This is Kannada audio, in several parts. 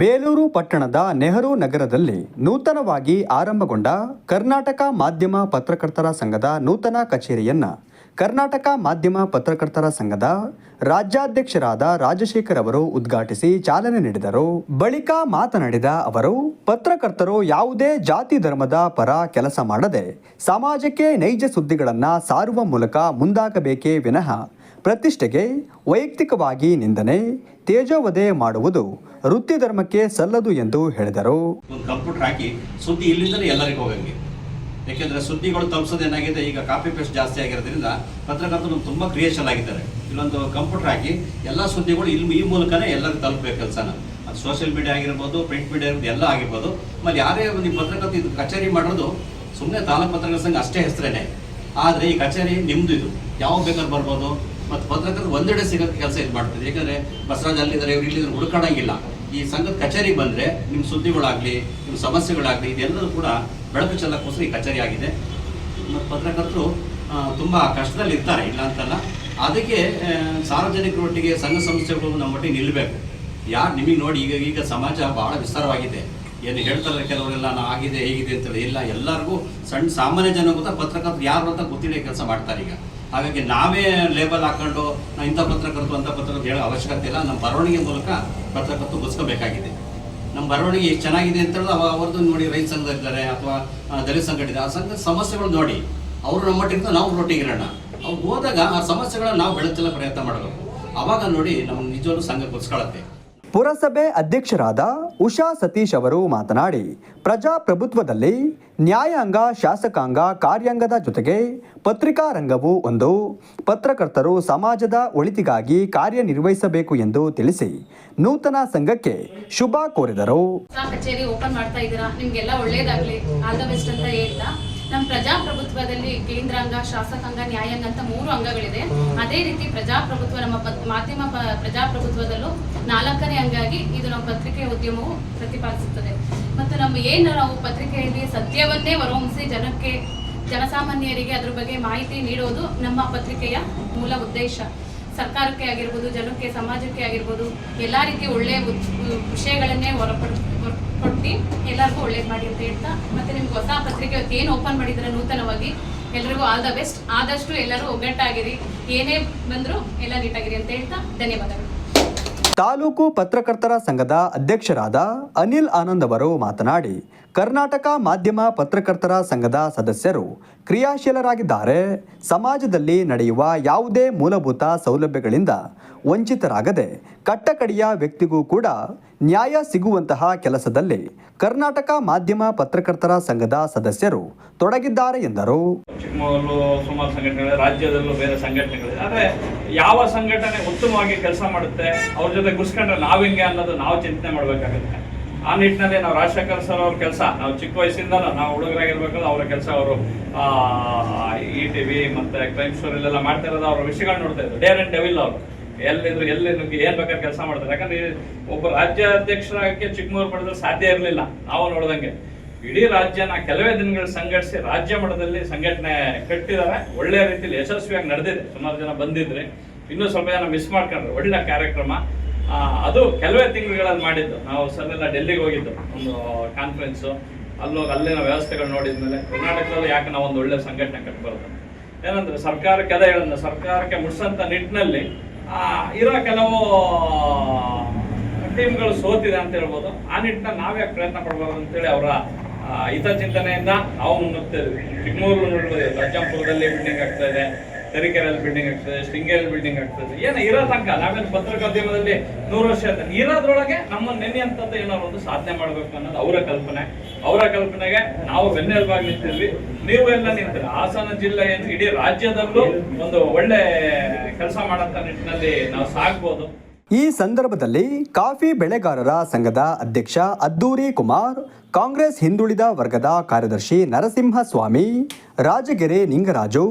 ಬೇಲೂರು ಪಟ್ಟಣದ ನೆಹರು ನಗರದಲ್ಲಿ ನೂತನವಾಗಿ ಆರಂಭಗೊಂಡ ಕರ್ನಾಟಕ ಮಾಧ್ಯಮ ಪತ್ರಕರ್ತರ ಸಂಘದ ನೂತನ ಕಚೇರಿಯನ್ನ ಕರ್ನಾಟಕ ಮಾಧ್ಯಮ ಪತ್ರಕರ್ತರ ಸಂಘದ ರಾಜ್ಯಾಧ್ಯಕ್ಷರಾದ ರಾಜಶೇಖರ್ ಅವರು ಉದ್ಘಾಟಿಸಿ ಚಾಲನೆ ನೀಡಿದರು. ಬಳಿಕ ಮಾತನಾಡಿದ ಅವರು, ಪತ್ರಕರ್ತರು ಯಾವುದೇ ಜಾತಿ ಧರ್ಮದ ಪರ ಕೆಲಸ ಮಾಡದೆ ಸಮಾಜಕ್ಕೆ ನೈಜ ಸುದ್ದಿಗಳನ್ನು ಸಾರುವ ಮೂಲಕ ಮುಂದಾಗಬೇಕೇ ವಿನಃ ಪ್ರತಿಷ್ಠೆಗೆ ವೈಯಕ್ತಿಕವಾಗಿ ನಿಂದನೆ, ತೇಜೋವಧೆ ಮಾಡುವುದು ವೃತ್ತಿ ಧರ್ಮಕ್ಕೆ ಸಲ್ಲದು ಎಂದು ಹೇಳಿದರು. ಒಂದು ಕಂಪ್ಯೂಟರ್ ಹಾಕಿ ಸುದ್ದಿ ಇಲ್ಲಿಂದಲೇ ಎಲ್ಲರಿಗೂ ಹೋಗಂಗೆ. ಯಾಕೆಂದ್ರೆ ಸುದ್ದಿಗಳು ತಲುಪಿಸೋದು ಏನಾಗಿದೆ, ಈಗ ಕಾಪಿ ಪೇಸ್ಟ್ ಜಾಸ್ತಿ ಆಗಿರೋದ್ರಿಂದ ಪತ್ರಕರ್ತರು ತುಂಬ ಕ್ರಿಯೇಷನ್ ಆಗಿದ್ದಾರೆ. ಇಲ್ಲೊಂದು ಕಂಪ್ಯೂಟರ್ ಹಾಕಿ ಎಲ್ಲ ಸುದ್ದಿಗಳು ಇಲ್ಲಿ ಈ ಮೂಲಕನೇ ಎಲ್ಲರಿಗೂ ತಲುಪಬೇಕು ಕೆಲಸನ. ಅದು ಸೋಷಿಯಲ್ ಮೀಡಿಯಾ ಆಗಿರ್ಬೋದು ಪ್ರಿಂಟ್ ಮೀಡಿಯಾ ಇರ್ಬೋದು ಎಲ್ಲ ಆಗಿರ್ಬೋದು. ಆಮೇಲೆ ಯಾರೇ ಒಂದು ಪತ್ರಕರ್ತ ಇದು ಕಚೇರಿ ಮಾಡೋದು ಸುಮ್ಮನೆ ತಾಲೂಕು ಪತ್ರಕರ್ತ ಸಂಘ ಅಷ್ಟೇ ಹೆಸರೇನೆ. ಆದರೆ ಈ ಕಚೇರಿ ನಿಮ್ಮದು ಇದು. ಯಾವಾಗ ಬೇಕಾದ್ರೂ ಬರ್ಬೋದು. ಮತ್ತು ಪತ್ರಕರ್ತರು ಒಂದೆಡೆ ಸಿಗೋಕ್ಕೆ ಕೆಲಸ ಇದು ಮಾಡ್ತಾರೆ ಯಾಕಂದರೆ ಬಸವರಾಜ್ ಅಲ್ಲಿದ್ದಾರೆ, ಇವ್ರು ಇಲ್ಲಿದ್ದಾರೆ ಹುಡುಕಾಡಂಗಿಲ್ಲ. ಈ ಸಂಘದ ಕಚೇರಿಗೆ ಬಂದರೆ ನಿಮ್ಮ ಸುದ್ದಿಗಳಾಗಲಿ ನಿಮ್ಮ ಸಮಸ್ಯೆಗಳಾಗಲಿ ಇದೆಲ್ಲದೂ ಕೂಡ ಬೆಳಕು ಚೆಲ್ಲಕ್ಕೋಸ್ಕರ ಈ ಕಚೇರಿ ಆಗಿದೆ. ಮತ್ತು ಪತ್ರಕರ್ತರು ತುಂಬ ಕಷ್ಟದಲ್ಲಿ ಇರ್ತಾರೆ, ಇಲ್ಲ ಅಂತಲ್ಲ. ಅದಕ್ಕೆ ಸಾರ್ವಜನಿಕರ ಸಾರ್ವಜನಿಕರೊಟ್ಟಿಗೆ ಸಂಘ ಸಂಸ್ಥೆಗಳು ನಮ್ಮ ಒಟ್ಟಿಗೆ ನಿಲ್ಲಬೇಕು ಯಾರು ನಿಮಗೆ ನೋಡಿ ಈಗ ಈಗ ಸಮಾಜ ಭಾಳ ವಿಸ್ತಾರವಾಗಿದೆ. ಏನು ಹೇಳ್ತಾರೆ ಕೆಲವರೆಲ್ಲ, ನಾ ಆಗಿದೆ, ಹೇಗಿದೆ ಅಂತೇಳಿ. ಇಲ್ಲ, ಎಲ್ಲರಿಗೂ ಸಣ್ಣ ಸಾಮಾನ್ಯ ಜನ ಗೊತ್ತಾ ಪತ್ರಕರ್ತರು ಯಾರು ಅಂತ ಗೊತ್ತಿಲ್ಲ ಕೆಲಸ ಮಾಡ್ತಾರೆ ಈಗ. ಹಾಗಾಗಿ ನಾವೇ ಲೇಬಲ್ ಹಾಕೊಂಡು ಇಂಥ ಪತ್ರಕರ್ತರು ಅಂತ ಪತ್ರಕರ್ತರು ಹೇಳೋ ಅವಶ್ಯಕತೆ ಇಲ್ಲ. ನಮ್ಮ ಬರವಣಿಗೆ ಮೂಲಕ ಪತ್ರಕರ್ತರು ಗೊತ್ಕೋಬೇಕಾಗಿದೆ ನಮ್ಮ ಬರವಣಿಗೆ ಎಷ್ಟು ಚೆನ್ನಾಗಿದೆ ಅಂತ ಹೇಳಿದ್ರೆ ಅವ- ಅವ್ರದ್ದು ನೋಡಿ ರೈತ ಸಂಘದಲ್ಲಿದ್ದಾರೆ ಅಥವಾ ಆ, ದಲಿತ ಸಂಘ ಇದೆ ಆ ಸಂಘದ ಸಮಸ್ಯೆಗಳು ನೋಡಿ. ಅವರು ನಮ್ಮ ನಮ್ಮೊಟ್ಟಿಗೆ ನಾವು ರೊಟ್ಟಿಗಿರೋಣ ಅವ್ರು ಹೋದಾಗ ಆ ಸಮಸ್ಯೆಗಳನ್ನ ನಾವು ಬೆಳೆಸಲು ಪ್ರಯತ್ನ ಮಾಡಬೇಕು. ಅವಾಗ ನೋಡಿ ನಮ್ಮ ನಿಜವಾಗ್ಲೂ ಸಂಘ ಗೊತ್ಸ್ಕೊಳತ್ತೆ ಪುರಸಭೆ ಅಧ್ಯಕ್ಷರಾದ ಉಷಾ ಸತೀಶ್ ಅವರು ಮಾತನಾಡಿ ಪ್ರಜಾಪ್ರಭುತ್ವದಲ್ಲಿ ನ್ಯಾಯಾಂಗ, ಶಾಸಕಾಂಗ, ಕಾರ್ಯಾಂಗದ ಜೊತೆಗೆ ಪತ್ರಿಕಾ ರಂಗವು ಒಂದು. ಪತ್ರಕರ್ತರು ಸಮಾಜದ ಒಳಿತಿಗಾಗಿ ಕಾರ್ಯನಿರ್ವಹಿಸಬೇಕು ಎಂದು ತಿಳಿಸಿ ನೂತನ ಸಂಘಕ್ಕೆ ಶುಭ ಕೋರಿದರು. ಕಚೇರಿ ಓಪನ್ ಮಾಡ್ತಾ ಇದ್ದೀರಾ? ನಿಮ್ಗೆಲ್ಲ ಒಳ್ಳೇದಾಗ್ಲಿ. ಆಲ್ ಅಂತ ಹೇಳ್ತಾ. ನಮ್ಮ ಪ್ರಜಾಪ್ರಭುತ್ವದಲ್ಲಿ ಕೇಂದ್ರಾಂಗ, ಶಾಸಕಾಂಗ, ನ್ಯಾಯಾಂಗ ಅಂತ ಮೂರು ಅಂಗಗಳಿದೆ. ಅದೇ ರೀತಿ ಪ್ರಜಾಪ್ರಭುತ್ವ ನಮ್ಮ ಮಾಧ್ಯಮ ಪ್ರಜಾಪ್ರಭುತ್ವದಲ್ಲೂ ನಾಲ್ಕನೇ ಅಂಗಾಗಿ ಇದು ನಮ್ಮ ಪತ್ರಿಕೆ ಉದ್ಯಮವು ಪ್ರತಿಪಾದಿಸುತ್ತದೆ. ಮತ್ತು ನಮ್ಮ ಏನು ನಾವು ಪತ್ರಿಕೆಯಲ್ಲಿ ಸತ್ಯವನ್ನೇ ಹೊರಹೊಮ್ಮಿಸಿ ಜನಕ್ಕೆ, ಜನಸಾಮಾನ್ಯರಿಗೆ ಅದ್ರ ಬಗ್ಗೆ ಮಾಹಿತಿ ನೀಡೋದು ನಮ್ಮ ಪತ್ರಿಕೆಯ ಮೂಲ ಉದ್ದೇಶ. ಸರ್ಕಾರಕ್ಕೆ ಆಗಿರ್ಬೋದು, ಜನಕ್ಕೆ, ಸಮಾಜಕ್ಕೆ ಆಗಿರ್ಬೋದು, ಎಲ್ಲ ರೀತಿ ಒಳ್ಳೆಯ ವಿಷಯಗಳನ್ನೇ ಹೊರಪಡ ಹೊರ್- ಕೊಟ್ಟು ಎಲ್ಲರಿಗೂ ಒಳ್ಳೇದು ಮಾಡಿ ಅಂತ ಹೇಳ್ತಾ, ಮತ್ತೆ ನಿಮ್ಗೆ ಹೊಸ ಪತ್ರಿಕೆ ಏನು ಓಪನ್ ಮಾಡಿದ್ರೆ ನೂತನವಾಗಿ ಎಲ್ರಿಗೂ ಆಲ್ ದ ಬೆಸ್ಟ್ ಆದಷ್ಟು ಎಲ್ಲರೂ ಒಗ್ಗಟ್ಟಾಗಿರಿ. ಏನೇ ಬಂದರೂ ಎಲ್ಲ ನೀಟಾಗಿರಿ ಅಂತ ಹೇಳ್ತಾ, ಧನ್ಯವಾದಗಳು. ತಾಲೂಕು ಪತ್ರಕರ್ತರ ಸಂಘದ ಅಧ್ಯಕ್ಷರಾದ ಅನಿಲ್ ಆನಂದ್ ಅವರು ಮಾತನಾಡಿ, ಕರ್ನಾಟಕ ಮಾಧ್ಯಮ ಪತ್ರಕರ್ತರ ಸಂಘದ ಸದಸ್ಯರು ಕ್ರಿಯಾಶೀಲರಾಗಿದ್ದಾರೆ. ಸಮಾಜದಲ್ಲಿ ನಡೆಯುವ ಯಾವುದೇ ಮೂಲಭೂತ ಸೌಲಭ್ಯಗಳಿಂದ ವಂಚಿತರಾಗದೆ, ಕಟ್ಟಕಡೆಯ ವ್ಯಕ್ತಿಗೂ ಕೂಡ ನ್ಯಾಯ ಸಿಗುವಂತಹ ಕೆಲಸದಲ್ಲಿ ಕರ್ನಾಟಕ ಮಾಧ್ಯಮ ಪತ್ರಕರ್ತರ ಸಂಘದ ಸದಸ್ಯರು ತೊಡಗಿದ್ದಾರೆ ಎಂದರು. ಯಾವ ಸಂಘಟನೆ ಉತ್ತಮವಾಗಿ ಕೆಲಸ ಮಾಡುತ್ತೆ, ಅವ್ರ ಜೊತೆ ಗುರ್ಸ್ಕೊಂಡ್ರೆ ನಾವ್ ಹೆಂಗೆ ಅನ್ನೋದು ನಾವು ಚಿಂತನೆ ಮಾಡ್ಬೇಕಾಗುತ್ತೆ. ಆ ನಿಟ್ಟಿನಲ್ಲಿ ನಾವು ರಾಜಶೇಖರ್ ಸರ್ ಅವ್ರ ಕೆಲಸ, ನಾವು ಚಿಕ್ಕ ವಯಸ್ಸಿಂದ ನಾವು ಹುಡುಗರಾಗಿರ್ಬೇಕಲ್ಲ ಅವರ ಕೆಲಸ ಅವರು ಇ ಟಿ ವಿ ಮತ್ತೆ ಕ್ರೈಮ್ ಸ್ಟೋರಿಲೆಲ್ಲ ಮಾಡ್ತಾ ಇರೋದು, ಅವ್ರ ವಿಷಯಗಳು ನೋಡ್ತಾ ಇದ್ರು. ಡೇರ್ ಅಂಡ್ ಡೆವಿಲ್ ಅವರು. ಎಲ್ಲಿದ್ರು, ಎಲ್ಲಿ ಏನ್ ಬೇಕಾದ್ರೆ ಕೆಲಸ ಮಾಡ್ತಾರೆ. ಯಾಕಂದ್ರೆ ಒಬ್ಬ ಒಬ್ಬ ರಾಜ್ಯಾಧ್ಯಕ್ಷರಾಗಕ್ಕೆ ಚಿಕ್ಕಮೂರು ಪಡೆದ್ರೆ ಸಾಧ್ಯ ಇರಲಿಲ್ಲ. ನಾವು ನೋಡ್ದಂಗೆ. ಇಡೀ ರಾಜ್ಯನ ಕೆಲವೇ ದಿನಗಳು ಸಂಘಟಿಸಿ ರಾಜ್ಯ ಮಟ್ಟದಲ್ಲಿ ಸಂಘಟನೆ ಕಟ್ಟಿದ್ದಾರೆ. ಒಳ್ಳೆಯ ರೀತಿಯಲ್ಲಿ ಯಶಸ್ವಿಯಾಗಿ ನಡೆದಿದೆ. ಸುಮಾರು ಜನ ಬಂದಿದ್ರೆ ಇನ್ನೂ ಸ್ವಲ್ಪ ಜನ ಮಿಸ್ ಮಾಡ್ಕೊಂಡ್ರೆ. ಒಳ್ಳೆ ಕಾರ್ಯಕ್ರಮ. ಅದು ಕೆಲವೇ ತಿಂಗಳುಗಳಲ್ಲಿ ಮಾಡಿದ್ದು. ನಾವು ಸರ್ ಡೆಲ್ಲಿಗೆ ಹೋಗಿದ್ದು. ಒಂದು ಕಾನ್ಫರೆನ್ಸು ಅಲ್ಲೋಗಿ ಅಲ್ಲಿನ ವ್ಯವಸ್ಥೆಗಳು ನೋಡಿದ್ಮೇಲೆ ಕರ್ನಾಟಕದಲ್ಲಿ ಯಾಕೆ ನಾವು ಒಂದು ಒಳ್ಳೆ ಸಂಘಟನೆ ಕಟ್ಬಾರ್ದು? ಏನಂದ್ರೆ ಸರ್ಕಾರಕ್ಕೆ ಅದೇ ಹೇಳಿದ ಸರ್ಕಾರಕ್ಕೆ ಮುಟ್ಸಂತ ನಿಟ್ಟಿನಲ್ಲಿ ಇರೋ ಕೆಲವು ಟೀಮ್ಗಳು ಸೋತಿದೆ ಅಂತ ಹೇಳ್ಬೋದು. ಆ ನಿಟ್ಟಿನಲ್ಲಿ ನಾವ್ಯಾಕೆ ಪ್ರಯತ್ನ ಪಡ್ಬಾರ್ದು ಅಂತೇಳಿ ಅವರ ಹಿತಚಿಂತನೆಯಿಂದ ನಾವು ಮುನ್ನುಗ್ತಿದ್ವಿ ಚಿಕ್ಕಮಗಳೂರು ನೋಡ್ಬೋದು ಅಜ್ಜಂಪುರದಲ್ಲಿ ಬಿಲ್ಡಿಂಗ್ ಆಗ್ತಾ ಇದೆ, ತರೀಕೆರೆಯಲ್ಲಿ ಬಿಲ್ಡಿಂಗ್ ಆಗ್ತದೆ ಶೃಂಗೇರಿಯಲ್ಲಿ ಬಿಲ್ಡಿಂಗ್ ಆಗ್ತದೆ ಏನು, ಇರೋ ತನಕ ನಾವೇನು ಪತ್ರಿಕೋದ್ಯಮದಲ್ಲಿ ನೂರು ವರ್ಷ ಅಂತ ಇರೋದ್ರೊಳಗೆ ನಮ್ಮನ್ನು ನೆನೆಯಂಥದ್ದು ಏನಾದ್ರು ಒಂದು ಸಾಧನೆ ಮಾಡಬೇಕು ಅನ್ನೋದು ಅವರ ಕಲ್ಪನೆ. ಅವರ ಕಲ್ಪನೆಗೆ ನಾವು ಬೆನ್ನೆಲುಬಾಗಿ ನಿಂತಿದ್ವಿ. ನೀವು ಎಲ್ಲ ನಿಂತಿರ. ಹಾಸನ ಜಿಲ್ಲೆ ಏನು ಇಡೀ ರಾಜ್ಯದಲ್ಲೂ ಒಂದು ಒಳ್ಳೆ ಕೆಲಸ ಮಾಡೋಂಥ ನಿಟ್ಟಿನಲ್ಲಿ ನಾವು ಸಾಗ್ಬೋದು. ಈ ಸಂದರ್ಭದಲ್ಲಿ ಕಾಫಿ ಬೆಳೆಗಾರರ ಸಂಘದ ಅಧ್ಯಕ್ಷ ಅದ್ದೂರಿ ಕುಮಾರ್, ಕಾಂಗ್ರೆಸ್ ಹಿಂದುಳಿದ ವರ್ಗದ ಕಾರ್ಯದರ್ಶಿ ನರಸಿಂಹಸ್ವಾಮಿ, ರಾಜಗೆರೆ ನಿಂಗರಾಜು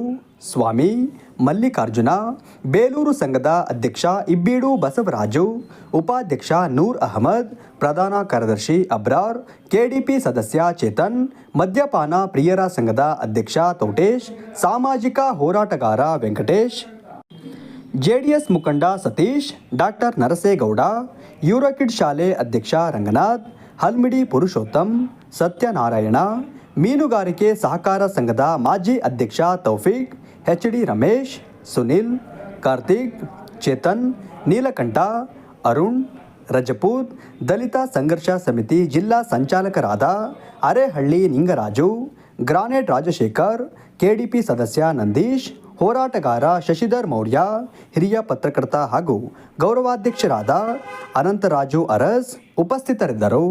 ಸ್ವಾಮಿ, ಮಲ್ಲಿಕಾರ್ಜುನ, ಬೇಲೂರು ಸಂಘದ ಅಧ್ಯಕ್ಷ ಇಬ್ಬೀಡು ಬಸವರಾಜು, ಉಪಾಧ್ಯಕ್ಷ ನೂರ್ ಅಹಮದ್, ಪ್ರಧಾನ ಕಾರ್ಯದರ್ಶಿ ಅಬ್ರಾರ್, ಕೆಡಿಪಿ ಸದಸ್ಯ ಚೇತನ್, ಮದ್ಯಪಾನ ಪ್ರಿಯರ ಸಂಘದ ಅಧ್ಯಕ್ಷ ತೌಟೇಶ್, ಸಾಮಾಜಿಕ ಹೋರಾಟಗಾರ ವೆಂಕಟೇಶ್ ಜೆಡಿಎಸ್ ಮುಖಂಡ ಸತೀಶ್, ಡಾಕ್ಟರ್ ನರಸೇಗೌಡ, ಯೂರೋಕಿಡ್ ಶಾಲೆ ಅಧ್ಯಕ್ಷ ರಂಗನಾಥ್, ಹಲ್ಮಿಡಿ ಪುರುಷೋತ್ತಮ್, ಸತ್ಯನಾರಾಯಣ, ಮೀನುಗಾರಿಕೆ ಸಹಕಾರ ಸಂಘದ ಮಾಜಿ ಅಧ್ಯಕ್ಷ ತೌಫೀಕ್ ಎಚ್ ಡಿ ರಮೇಶ್, ಸುನಿಲ್, ಕಾರ್ತಿಕ್, ಚೇತನ್, ನೀಲಕಂಠ, ಅರುಣ್, ರಜಪೂತ್, ದಲಿತ ಸಂಘರ್ಷ ಸಮಿತಿ ಜಿಲ್ಲಾ ಸಂಚಾಲಕರಾದ ಅರೆಹಳ್ಳಿ ನಿಂಗರಾಜು ಗ್ರಾನೇಟ್ ರಾಜಶೇಖರ್, ಕೆಡಿಪಿ ಸದಸ್ಯ ನಂದೀಶ್ ಹೋರಾಟಗಾರ ಶಶಿಧರ್ ಮೌರ್ಯ ಹಿರಿಯ ಪತ್ರಕರ್ತ ಹಾಗೂ ಗೌರವಾಧ್ಯಕ್ಷರಾದ ಅನಂತರಾಜು ಅರಸ್ ಉಪಸ್ಥಿತರಿದ್ದರು.